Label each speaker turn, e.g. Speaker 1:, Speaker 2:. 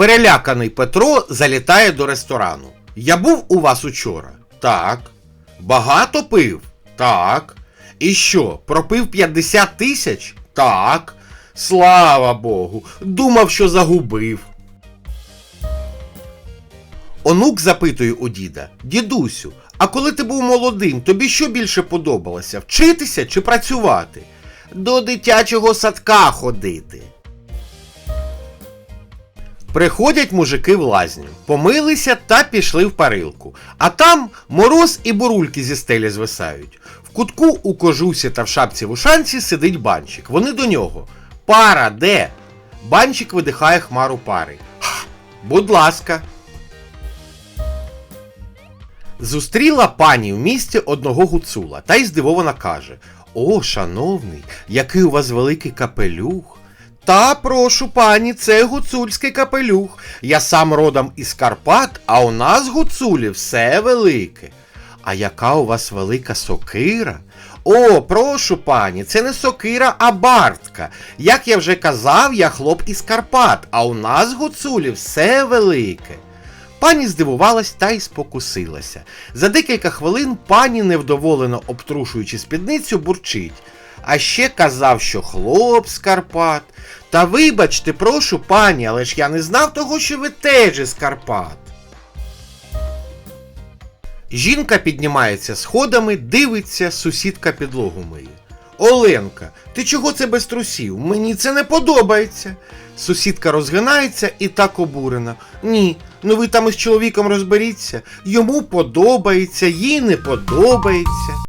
Speaker 1: Переляканий Петро залітає до ресторану. Я був у вас учора? Так. Багато пив? Так. І що, пропив 50 тисяч? Так. Слава Богу, думав, що загубив. Онук запитує у діда: Дідусю, а коли ти був молодим, тобі що більше подобалося? Вчитися чи працювати? До дитячого садка ходити. Приходять мужики в лазню, помилися та пішли в парилку. А там мороз і бурульки зі стелі звисають. В кутку у кожусі та в шапці вушанці сидить банчик. Вони до нього. Пара, де? Банчик видихає хмару пари. «Ха, Будь ласка. Зустріла пані в місті одного гуцула та й здивована каже: О, шановний, який у вас великий капелюх. Та прошу пані, це гуцульський капелюх. Я сам родом із Карпат, а у нас гуцулі все велике. А яка у вас велика сокира? О, прошу пані, це не сокира, а бартка. Як я вже казав, я хлоп із Карпат, а у нас гуцулі все велике. Пані здивувалась та й спокусилася. За декілька хвилин пані, невдоволено обтрушуючи спідницю, бурчить. А ще казав, що хлоп з Карпат. Та вибачте, прошу пані, але ж я не знав того, що ви теж із Карпат. Жінка піднімається сходами, дивиться, сусідка підлогу миє. Оленка, ти чого це без трусів? Мені це не подобається. Сусідка розгинається і так обурена. Ні, ну ви там із чоловіком розберіться. Йому подобається, їй не подобається.